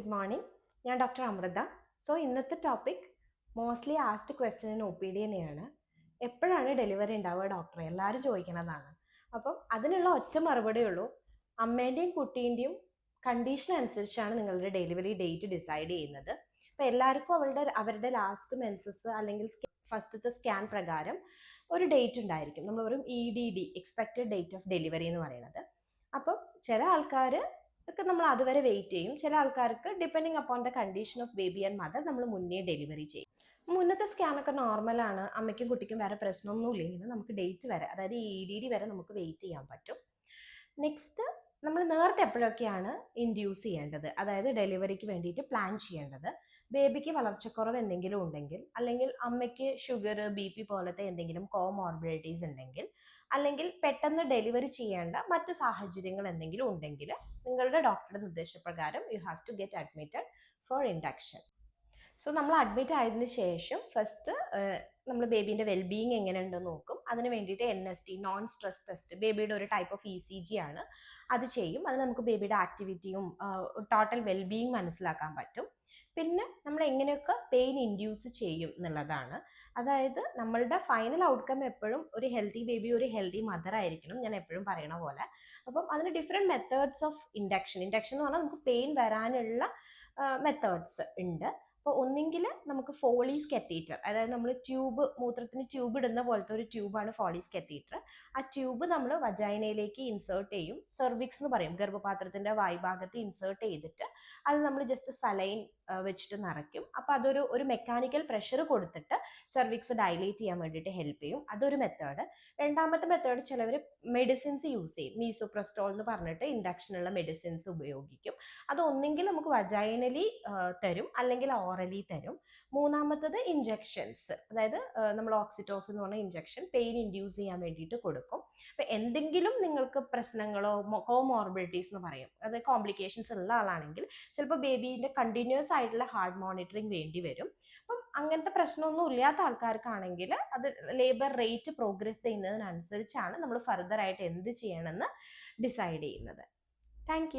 Good morning ഞാൻ doctor Amrita. So ഇന്നത്തെ topic mostly asked question in O P D തന്നെയാണ് എപ്പോഴാണ് ഡെലിവറി ഉണ്ടാവുക ഡോക്ടറെ എല്ലാവരും ചോദിക്കുന്നതാണ് അപ്പം അതിനുള്ള ഒറ്റ മറുപടി ഉള്ളൂ. അമ്മേന്റെയും കുട്ടീന്റെയും കണ്ടീഷൻ അനുസരിച്ചാണ് നിങ്ങളുടെ ഡെലിവറി ഡേറ്റ് ഡിസൈഡ് ചെയ്യുന്നത്. അപ്പോൾ എല്ലാവർക്കും അവളുടെ അവരുടെ ലാസ്റ്റ് മെൻസസ് അല്ലെങ്കിൽ ഫസ്റ്റത്തെ സ്കാൻ പ്രകാരം ഒരു ഡേറ്റ് ഉണ്ടായിരിക്കും. നമ്മൾ ഒരു E D D expected date of delivery എന്ന് പറയുന്നത്. അപ്പം ചില ആൾക്കാർ ഒക്കെ നമ്മൾ അതുവരെ വെയിറ്റ് ചെയ്യും. ചില ആൾക്കാർക്ക് depending upon the condition of baby and mother നമ്മൾ മുന്നേ ഡെലിവറി ചെയ്യും. മുന്നത്തെ സ്കാൻ സ്കാനൊക്കെ നോർമലാണ് അമ്മയ്ക്കും കുട്ടിക്കും വേറെ പ്രശ്നമൊന്നും ഇല്ലെങ്കിൽ നമുക്ക് ഡേറ്റ് വരെ അതായത് ഇ ഡി ഡി വരെ നമുക്ക് വെയിറ്റ് ചെയ്യാൻ പറ്റും. നെക്സ്റ്റ് നമ്മൾ നേരത്തെ എപ്പോഴൊക്കെയാണ് ഇൻഡ്യൂസ് ചെയ്യേണ്ടത്? അതായത് ഡെലിവറിക്ക് വേണ്ടിയിട്ട് പ്ലാൻ ചെയ്യേണ്ടത്? ബേബിക്ക് വളർച്ചക്കുറവ് എന്തെങ്കിലും ഉണ്ടെങ്കിൽ അല്ലെങ്കിൽ അമ്മയ്ക്ക് ഷുഗർ ബി പി പോലത്തെ എന്തെങ്കിലും കോമോർബിലിറ്റീസ് ഉണ്ടെങ്കിൽ അല്ലെങ്കിൽ പെട്ടെന്ന് ഡെലിവറി ചെയ്യേണ്ട മറ്റ് സാഹചര്യങ്ങൾ എന്തെങ്കിലും ഉണ്ടെങ്കിൽ നിങ്ങളുടെ ഡോക്ടറുടെ നിർദ്ദേശപ്രകാരം you have to get admitted for induction so നമ്മൾ അഡ്മിറ്റ് ആയതിനു ശേഷം ഫസ്റ്റ് നമ്മൾ ബേബീന്റെ വെൽബീയിങ് എങ്ങനെയുണ്ടെന്ന് നോക്കും. അതിന് വേണ്ടിയിട്ട് N S T non stress test ബേബിയുടെ ഒരു type of E C G ആണ്. അത് ചെയ്യും. അത് നമുക്ക് ബേബിയുടെ ആക്ടിവിറ്റിയും ടോട്ടൽ വെൽബീയിങ് മനസ്സിലാക്കാൻ പറ്റും. പിന്നെ നമ്മൾ എങ്ങനെയൊക്കെ പെയിൻ ഇൻഡ്യൂസ് ചെയ്യും എന്നുള്ളതാണ്. അതായത് നമ്മളുടെ ഫൈനൽ ഔട്ട്കം എപ്പോഴും ഒരു ഹെൽത്തി ബേബി ഒരു ഹെൽത്തി മദർ ആയിരിക്കണം ഞാൻ എപ്പോഴും പറയണ പോലെ. അപ്പം അതിന് different methods of induction induction എന്ന് പറഞ്ഞാൽ നമുക്ക് പെയിൻ വരാനുള്ള മെത്തേഡ്സ് ഉണ്ട്. അപ്പോൾ ഒന്നെങ്കിൽ നമുക്ക് ഫോളീസ് കത്തീറ്റർ അതായത് നമ്മൾ ട്യൂബ് മൂത്രത്തിന് ട്യൂബ് ഇടുന്ന പോലത്തെ ഒരു ട്യൂബാണ് ഫോളീസ് കത്തീറ്റർ ആ ട്യൂബ് നമ്മൾ വജൈനയിലേക്ക് ഇൻസേർട്ട് ചെയ്യും. സെർവിക്സ് എന്ന് പറയും. ഗർഭപാത്രത്തിന്റെ വായ്ഭാഗത്ത് ഇൻസേർട്ട് ചെയ്തിട്ട് അത് നമ്മൾ ജസ്റ്റ് സലൈൻ വെച്ചിട്ട് നിറയ്ക്കും. അപ്പോൾ അതൊരു ഒരു മെക്കാനിക്കൽ പ്രഷർ കൊടുത്തിട്ട് സെർവിക്സ് ഡൈലേറ്റ് ചെയ്യാൻ വേണ്ടിയിട്ട് ഹെൽപ്പ് ചെയ്യും. അതൊരു മെത്തേഡ് രണ്ടാമത്തെ മെത്തേഡ് ചിലവർ മെഡിസിൻസ് യൂസ് ചെയ്യും. മീസോപ്രസ്റ്റോൾ എന്ന് പറഞ്ഞിട്ട് ഇൻഡക്ഷനുള്ള മെഡിസിൻസ് ഉപയോഗിക്കും. അത് ഒന്നെങ്കിൽ നമുക്ക് വജൈനലി തരും. അല്ലെങ്കിൽ ഓറലി തരും. മൂന്നാമത്തത് ഇഞ്ചെക്ഷൻസ് അതായത് നമ്മൾ ഓക്സിറ്റോസ് എന്ന് പറഞ്ഞ ഇഞ്ചെക്ഷൻ പെയിൻ ഇൻഡ്യൂസ് ചെയ്യാൻ വേണ്ടിയിട്ട് കൊടുക്കും. അപ്പം എന്തെങ്കിലും നിങ്ങൾക്ക് പ്രശ്നങ്ങളോ കോമോർബിലിറ്റീസ് എന്ന് പറയും. അതായത് കോംപ്ലിക്കേഷൻസ് ഉള്ള ആളാണെങ്കിൽ ചിലപ്പോൾ ബേബീന്റെ കണ്ടിന്യൂസ് ആയിട്ടുള്ള ഹാർട്ട് മോണിറ്ററിങ് വേണ്ടി വരും. അപ്പം അങ്ങനത്തെ പ്രശ്നമൊന്നും ഇല്ലാത്ത ആൾക്കാർക്കാണെങ്കിൽ അത് ലേബർ റേറ്റ് പ്രോഗ്രസ് ചെയ്യുന്നതിനനുസരിച്ചാണ് നമ്മൾ ഫർദർ ആയിട്ട് എന്ത് ചെയ്യണമെന്ന് ഡിസൈഡ് ചെയ്യുന്നത്. താങ്ക്